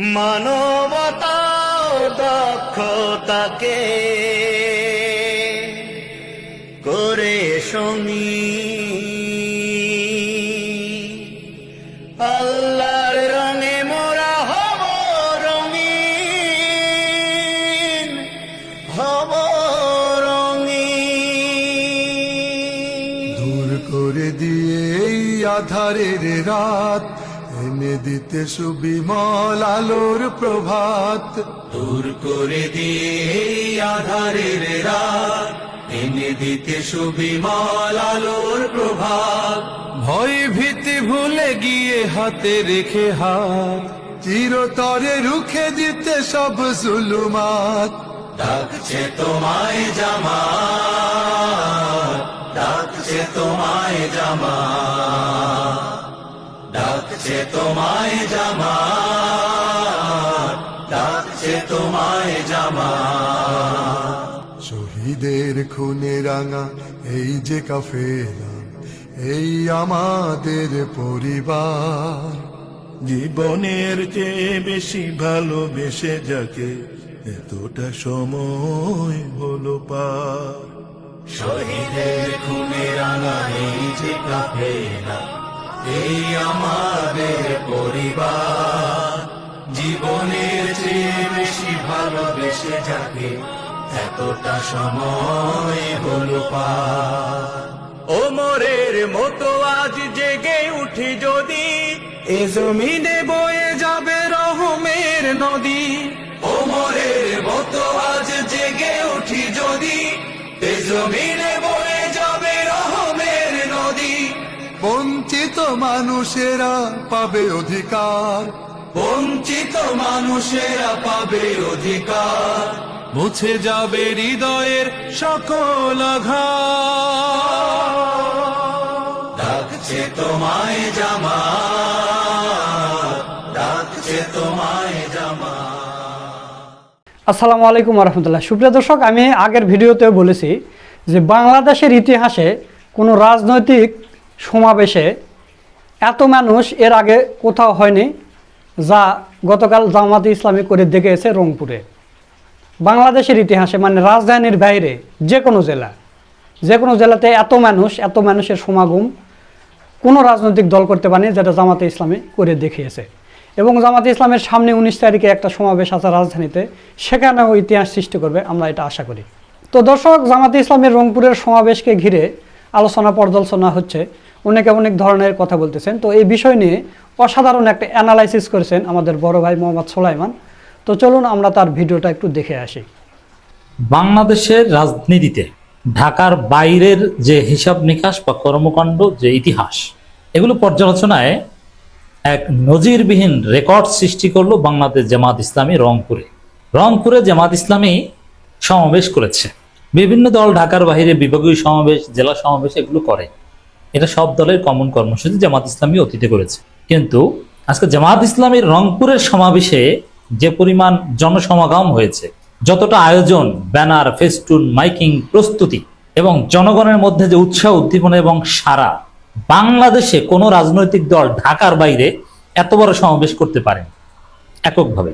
মানবতা দক্ষতাকে করে সঙ্গী আল্লাহর রঙে মোরা হব রঙিন হব রঙিন। দূর করে দিয়ে আধারের রাত এনে দিতে সুবিমল আলোর প্রভাত। দূর করে দিয়ে আধারের রাত। এনে দিতে সুবিমল আলোর প্রভাত। ভয় ভীতি ভুলে গিয়ে হাতে রেখে হাত। চিরতরে রুখে দিতে সব জুলুমাত। ডাকছে তোমায় জামা ডাকছে তোমায় জামা ডাকছে তোমায় জামা ডাকছে তোমায় জামা শহীদের খুনে রাঙা এই যে কাফেলা এই আমাদের পরিবার। জীবনের চেয়ে বেশি ভালোবেসে যাকে এতটা সময় হলো পার। শহীদের খুনে রাঙা এই যে কাফেলা আমাদের পরিবার। জীবনের চেয়ে বেশি ভালোবেসে যাকে এতটা সময় হলো ওমরের মতো আজ জেগে উঠি যদি, এ জমিনে বয়ে যাবে রহমের নদী। ওমরের মতো আজ জেগে উঠি যদি, এ জমিনে মানুষেরা পাবে অধিকার। বঞ্চিত মানুষেরা পাবে অধিকার। মুছে যাবে হৃদয়ের সকল ডাকছে তোমায় জামা ডাকছে তোমায় জামা আসসালামু আলাইকুম রহমতুল্লাহ সুপ্রিয় দর্শক আমি আগের ভিডিওতেও বলেছি যে বাংলাদেশের ইতিহাসে কোনো রাজনৈতিক সমাবেশে এত মানুষ এর আগে কোথাও হয়নি যা গতকাল জামাতে ইসলামী করে দেখেছে রংপুরে। বাংলাদেশের ইতিহাসে মানে রাজধানীর বাইরে যে কোনো জেলা, যে কোনো জেলাতে এত মানুষ, এত মানুষের সমাগম কোনো রাজনৈতিক দল করতে পারেনি যেটা জামাতে ইসলামী করে দেখিয়েছে। এবং জামাতে ইসলামের সামনে উনিশ তারিখে একটা সমাবেশ আছে রাজধানীতে, সেখানেও ইতিহাস সৃষ্টি করবে, আমরা এটা আশা করি। তো দর্শক, জামাতে ইসলামের রংপুরের সমাবেশকে ঘিরে আলোচনা পর্যালোচনা হচ্ছে। অনেকে অনেক ধরনের কথা বলতেছেন। তো এই বিষয় নিয়ে অসাধারণ একটা অ্যানালাইসিস করেছেন আমাদের বড় ভাই মোহাম্মদ সোলাইমান। তো চলুন আমরা তার ভিডিওটা একটু দেখে আসি। বাংলাদেশের রাজনীতিতে ঢাকার বাইরের যে হিসাব নিকাশ বা কর্মকাণ্ড, যে ইতিহাস, এগুলো পর্যালোচনায় এক নজিরবিহীন রেকর্ড সৃষ্টি করল বাংলাদেশ জামাত ইসলামী রংপুরে। রংপুরে জামাত ইসলামী সমাবেশ করেছে। বিভিন্ন দল ঢাকার বাইরে বিভাগীয় সমাবেশ, জেলা সমাবেশ এগুলো করে। এটা সব দলের কমন কর্মসূচি জামাত ইসলামী অতীতে করেছে। কিন্তু আজকে জামাত ইসলামীর রংপুরের সমাবেশে যে পরিমাণ জনসমাগম হয়েছে, যতটা আয়োজন, ব্যানার, ফেস্টুন, মাইকিং, প্রস্তুতি এবং জনগণের মধ্যে যে উৎসাহ, উদ্দীপনা এবং সারা বাংলাদেশে কোনো রাজনৈতিক দল ঢাকার বাইরে এত বড় সমাবেশ করতে পারেনি। এককভাবে।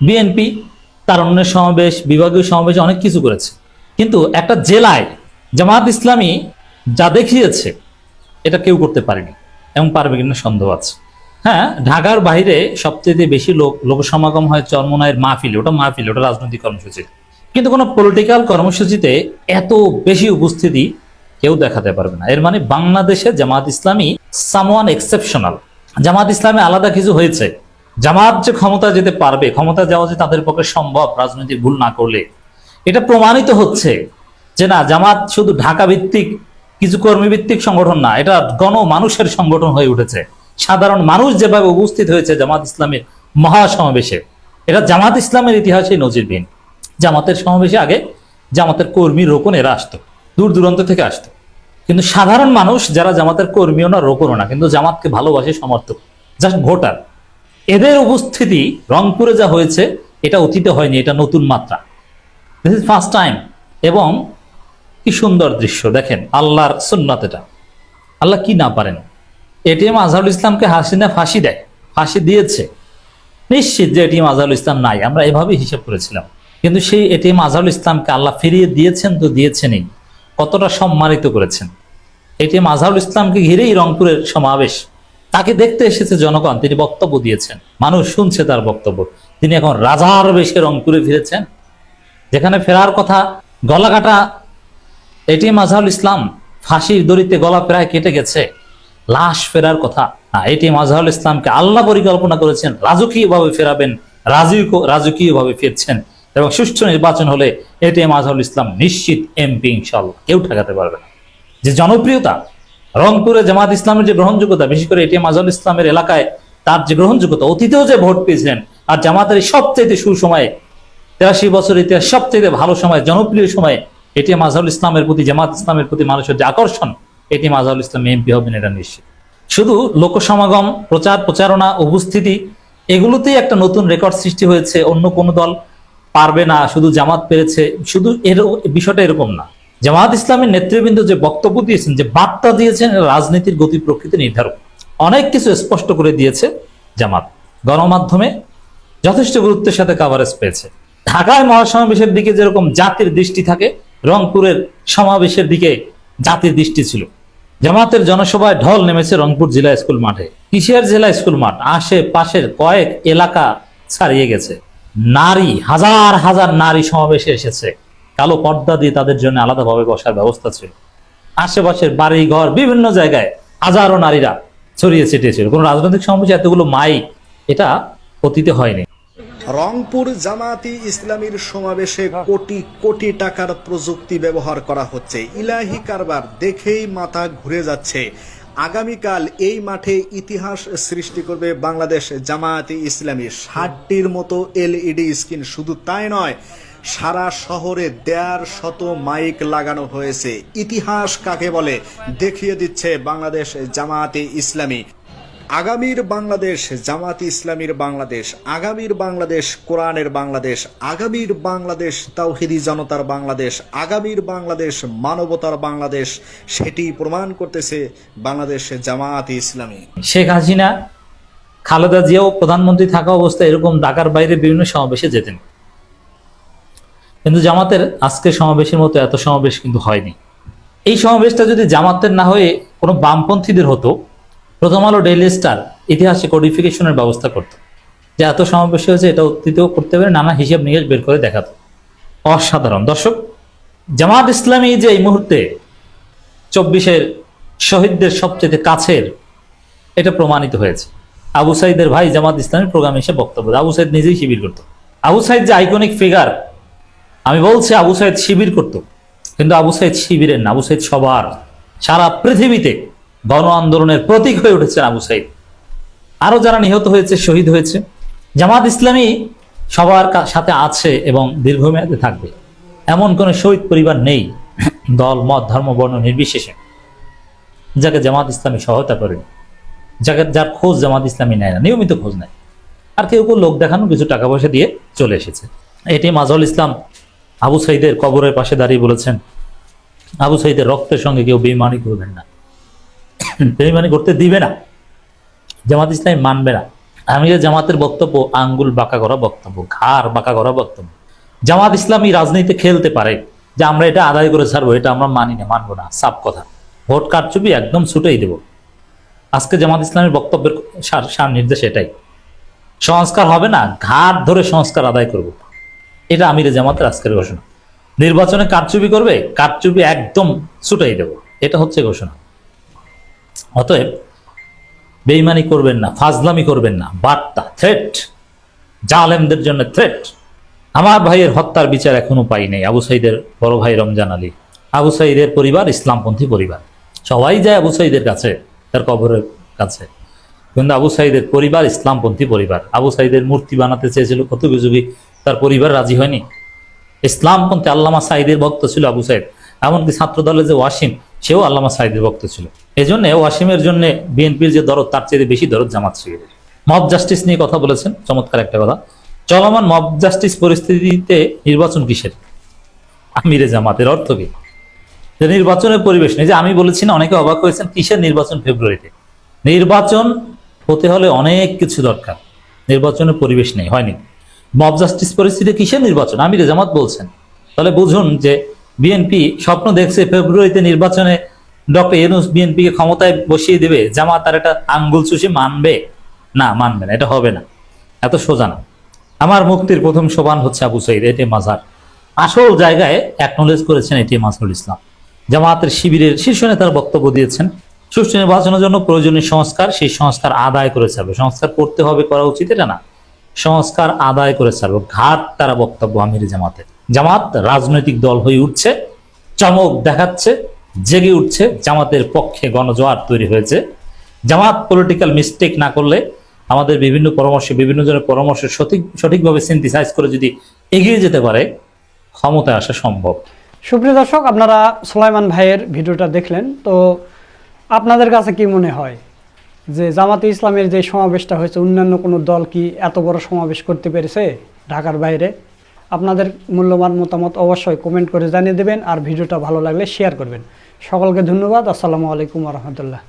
বিএনপি তার অন্য সমাবেশ, বিভাগীয় সমাবেশ অনেক কিছু করেছে। কিন্তু একটা জেলায় জামাত ইসলামী যা দেখিয়েছে এটা কেউ করতে পারেনি এবং পারবে কিনা সন্দেহ আছে। হ্যাঁ ঢাকার বাইরে সবচেয়ে বেশি লোক লোক সমাগম হয় চরমনায়ের মাহফিলে, ওটা মাহফিল, ওটা রাজনৈতিক কর্মসূচি। কিন্তু কোনো পলিটিক্যাল কর্মসূচিতে এত বেশি উপস্থিতি কেউ দেখাতে পারবে না। এর মানে বাংলাদেশে জামাত ইসলামী সামওয়ান এক্সেপশনাল জামাত ইসলামী আলাদা কিছু হয়েছে। জামাত যে ক্ষমতা যেতে পারবে ক্ষমতা যাওয়া যে তাদের পক্ষে সম্ভব রাজনৈতিক ভুল না করলে, এটা প্রমাণিত হচ্ছে যে না, জামাত শুধু ঢাকা ভিত্তিক কিছু কর্মীভিত্তিক সংগঠন না, এটা গণ মানুষের সংগঠন হয়ে উঠেছে। সাধারণ মানুষ যেভাবে উপস্থিত হয়েছে জামাত ইসলামের মহাসমাবেশে এটা জামাত ইসলামের ইতিহাসে নজিরবিহীন। জামাতের সমাবেশে আগে জামাতের কর্মী রোকন এরা আসতো, দূর দূরান্ত থেকে আসতো। কিন্তু সাধারণ মানুষ যারা জামাতের কর্মীও না, রোকনও না, কিন্তু জামাতকে ভালোবাসে সমর্থক, জাস্ট ভোটার। এদের উপস্থিতি রংপুরে যা হয়েছে, এটা অতীতে হয়নি, এটা নতুন মাত্রা। দিস ইজ ফার্স্ট টাইম এবং কি সুন্দর দৃশ্য, দেখেন, আল্লাহর সুন্নাত এটা। আল্লাহ কি না পারেন? এটিএম আজহারুল ইসলামকে হাসিনা ফাঁসি দেয়? ফাঁসি দিয়েছে। নিশ্চিত যে এটিএম আজহারুল ইসলাম নাই, আমরা এভাবেই হিসাব করেছিলাম। কিন্তু সেই এটিএম আজহারুল ইসলামকে আল্লাহ ফিরিয়ে দিয়েছেন তো দিয়েছেনই। কতটা সম্মানিত করেছেন। এটিএম আজহারুল ইসলামকে ঘিরেই রংপুরের সমাবেশ। তাকে দেখতে এসেছে জনগণ, তিনি বক্তব্য দিয়েছেন। মানুষ শুনছে তার বক্তব্য। তিনি এখন রাজার বেশে রংপুরে ফিরেছেন। যেখানে ফেরার কথা গলা কাটা এটিএম আজহারুল ইসলাম। ফাঁসির দড়িতে গলা প্রায় কেটে গেছে। লাশ ফেরার কথা না এটিএম আজহারুল ইসলামকে আল্লাহ পরিকল্পনা করেছেন, রাজকীয়ভাবে ফেরাবেন রাজকীয় রাজকীয়ভাবে ফিরছেন এবং সুষ্ঠু নির্বাচন হলে এটিএম আজহারুল ইসলাম নিশ্চিত এমপি ইনশাল্লাহ কেউ ঠেকাতে পারবে না। যে জনপ্রিয়তা, রংপুরে জামাত ইসলামের যে গ্রহণযোগ্যতা, বিশেষ করে এটি আজহারুল ইসলামের এলাকায় তার যে গ্রহণযোগ্যতা, অতীতেও যে ভোট পেয়েছিলেন, আর জামাতের সবচেয়ে সুসময়ে, তেরাশি বছর ইতিহাস সবচেয়ে ভালো সময়, জনপ্রিয় সময় এটিএম আজহারুল ইসলামের প্রতি, জামাত ইসলামের প্রতি মানুষের যে আকর্ষণ, এটি আজহারুল ইসলাম এমপি হবেন এটা নিশ্চিত। শুধু লোকসমাগম, প্রচার প্রচারণা, উপস্থিতি, এগুলোতেই একটা নতুন রেকর্ড সৃষ্টি হয়েছে, অন্য কোনো দল পারবে না, শুধু জামাত পেরেছে, শুধু এর বিষয়টা এরকম না। জামাত ইসলামের নেতৃবৃন্দ যে বক্তব্য দিয়েছেন, যে বার্তা দিয়েছেন রাজনীতির গতি প্রকৃতি নির্ধারক। অনেক কিছু স্পষ্ট করে দিয়েছে জামাত। গণমাধ্যমে যথেষ্ট গুরুত্বের সাথে কাভারেজ পেয়েছে। ঢাকায় মহাসমাবেশের দিকে যেরকম জাতির দৃষ্টি থাকে রংপুরের সমাবেশের দিকে জাতির দৃষ্টি ছিল। জামাতের জনসভায় ঢল নেমেছে রংপুর জেলা স্কুল মাঠে। কিসের জেলা স্কুল মাঠ আশেপাশের কয়েক এলাকা ছাড়িয়ে গেছে। নারী, হাজার হাজার নারী সমাবেশে এসেছে। কালো পর্দা দিয়ে তাদের জন্য আলাদাভাবে বসার ব্যবস্থা ছিল। আশেপাশের বাড়ি ঘর বিভিন্ন জায়গায় হাজারো নারীরা ছড়িয়ে ছিটিয়েছিল কোনো রাজনৈতিক সমাবেশে এতগুলো মাইক, এটা অতীতে হয়নি। রংপুর জামাতি ইসলামীর সমাবেশে কোটি কোটি টাকার প্রযুক্তি ব্যবহার করা হচ্ছে। ইলাহি কারবার দেখেই মাথা ঘুরে যাচ্ছে। আগামীকাল এই মাঠে ইতিহাস সৃষ্টি করবে বাংলাদেশ জামায়াতি ইসলামী। ষাটটির মতো এলইডি স্ক্রিন শুধু তাই নয় সারা শহরে দেড় শত মাইক লাগানো হয়েছে। ইতিহাস কাকে বলে? দেখিয়ে দিচ্ছে বাংলাদেশ জামায়াতে ইসলামী। আগামীর বাংলাদেশ, জামাত ইসলামীর বাংলাদেশ, আগামীর বাংলাদেশ, কোরআনের বাংলাদেশ, আগামীর বাংলাদেশ, তাওহিদি জনতার বাংলাদেশ, আগামীর বাংলাদেশ, মানবতার বাংলাদেশ, সেটি প্রমাণ করতেছে বাংলাদেশ জামাত ইসলামী। শেখ হাসিনা, খালেদা জিয়াও প্রধানমন্ত্রী থাকা অবস্থায় এরকম ঢাকার বাইরে বিভিন্ন সমাবেশে যেতেন। কিন্তু জামাতের আজকের সমাবেশের মতো এত সমাবেশ কিন্তু হয়নি। এই সমাবেশটা যদি জামাতের না হয়ে কোনো বামপন্থীদের হতো প্রথম আলো ডেইলি স্টার ইতিহাসে কোডিফিকেশনের ব্যবস্থা করত। যে এত সমাবেশ হয়েছে এটা অতীতেও করতে পারে নানা হিসেব নিকেশ বের করে দেখাতো। অসাধারণ। দর্শক, জামাত ইসলামী যে এই মুহূর্তে চব্বিশের শহীদদের সবচেয়ে কাছের, এটা প্রমাণিত হয়েছে। আবু সাইদের ভাই জামাত ইসলামের প্রোগ্রাম এসে বক্তব্য আবু সাইদ নিজেই শিবির করত। আবু সাইদ যে আইকনিক ফিগার আমি বলছি আবু সাইদ শিবির করত। কিন্তু আবু সাইদ শিবিরের না, আবু সাইদ সবার। সারা পৃথিবীতে গণ আন্দোলনের প্রতীক হয়ে উঠেছেন আবু সাইদ। আরও যারা নিহত হয়েছে, শহীদ হয়েছে, জামাত ইসলামী সবার সাথে আছে এবং দীর্ঘমেয়াদে থাকবে। এমন কোন শহীদ পরিবার নেই, দল, মত, ধর্ম, বর্ণ নির্বিশেষে, যাকে জামাত ইসলামী সহায়তা করেন যাকে, যার খোঁজ জামাত ইসলামী নেয় না, নিয়মিত খোঁজ নেয়। আর কেউ কেউ লোক দেখানো কিছু টাকা পয়সা দিয়ে চলে এসেছে। এটি মাজল ইসলাম আবু সাইদের কবরের পাশে দাঁড়িয়ে বলেছেন, আবু সাইদের রক্তের সঙ্গে কেউ বেইমানি করবেন না। বেইমানি করতে দিবে না। জামাত ইসলামী মানবে না। আমি জামাতের বক্তব্য, আঙ্গুল বাঁকা করা বক্তব্য, ঘাড় বাঁকা করা বক্তব্য। জামাত ইসলামী রাজনীতিতে খেলতে পারে, যে আমরা এটা আদায় করে ছাড়বো, এটা আমরা মানি না, মানবো না সাপ কথা। ভোট কারচুপি একদম ছুটেই দেব। আজকে জামাত ইসলামের বক্তব্যের সার নির্দেশ এটাই। সংস্কার হবে না ঘাট ধরে সংস্কার আদায় করব। এটা আমিরে জামাতের আজকের ঘোষণা। নির্বাচনে কারচুপি করবে, কারচুপি একদম ছুটাই দেব। এটা হচ্ছে ঘোষণা। অতএব বেইমানি করবেন না, ফাজলামি করবেন না, বার্তা থ্রেট জালেমদের জন্য থ্রেট আমার ভাইয়ের হত্যার বিচার এখনও পাই নাই, আবু সাইদের বড় ভাই রমজান আলী। আবু সাইদের পরিবার, ইসলামপন্থী পরিবার। সবাই যায় আবু সাইদের কাছে, তার কবরের কাছে। কিন্তু আবু সাইদের পরিবার, ইসলামপন্থী পরিবার। আবু সাইদের মূর্তি বানাতে চেয়েছিল কত যুগে, তার পরিবার রাজি হয়নি। ইসলামপন্থী আল্লামা সাইদের ভক্ত ছিল আবু সাইদ। এমনকি ছাত্র দলের যে ওয়াসিম, সেও আল্লামা সাইদের ভক্ত ছিল। এই জন্য ওয়াসিমের জন্য বিএনপির যে দরদ, তার চেয়ে বেশি দরদ জামাত শিবিরের মব জাস্টিস নিয়ে কথা বলেছেন, চমৎকার একটা কথা। চলমান মব জাস্টিস পরিস্থিতিতে নির্বাচন কিসের? আমিরে জামাতের অর্থ কি? যে নির্বাচনের পরিবেশ নেই যে আমি বলেছি না, অনেকে অবাক হয়েছেন, কিসের নির্বাচন ফেব্রুয়ারিতে? নির্বাচন হতে হলে অনেক কিছু দরকার। নির্বাচনের পরিবেশ নেই, হয়নি। মব জাস্টিস পরিস্থিতি কিসের নির্বাচন? আমির জামাত বলছেন। তাহলে বুঝুন যে বিএনপি স্বপ্ন দেখছে ফেব্রুয়ারিতে নির্বাচনে ডক্টর ইউনুস বিএনপিকে ক্ষমতায় বসিয়ে দেবে, জামাত তার একটা আঙ্গুল চুষে মানবে? না মানবে না, এটা হবে না। এত সোজা না। আমার মুক্তির প্রথম সোপান হচ্ছে আবু সাইদ এটি মাজার আসল জায়গায় অ্যাকনোলেজ করেছেন এটি মাসরুল ইসলাম। জামাতের শিবিরের শীর্ষ নেতার বক্তব্য দিয়েছেন। সুষ্ঠু নির্বাচনের জন্য প্রয়োজনীয় সংস্কার, সেই সংস্কার আদায় করে ছাড়বে। সংস্কার করতে হবে, করা উচিত, এটা না। সংস্কার আদায় করে ছাড়বে। ঘাট তারা বক্তব্য আমির জামাতের। জামাত রাজনৈতিক দল হয়ে উঠছে, চমক দেখাচ্ছে, জেগে উঠছে, জামাতের পক্ষে গণজোয়ার তৈরি হয়েছে। জামাত পলিটিক্যাল মিস্টেক না করলে আমাদের বিভিন্ন পরামর্শে, বিভিন্ন জনের পরামর্শে সঠিক, সঠিকভাবে সিনথিসাইজ করে যদি এগিয়ে যেতে পারে, ক্ষমতায় আসা সম্ভব। সুপ্রিয় দর্শক, আপনারা সুলাইমান ভাইয়ের ভিডিওটা দেখলেন, তো আপনাদের কাছে কি মনে হয় যে জামাতে ইসলামের যে সমাবেশটা হয়েছে, অন্যান্য কোনো দল কি এত বড় সমাবেশ করতে পেরেছে ঢাকার বাইরে? আপনাদের মূল্যবান মতামত অবশ্যই কমেন্ট করে জানিয়ে দেবেন আর ভিডিওটা ভালো লাগলে শেয়ার করবেন। সকলকে ধন্যবাদ। আসসালামু আলাইকুম রহমতুল্লাহ।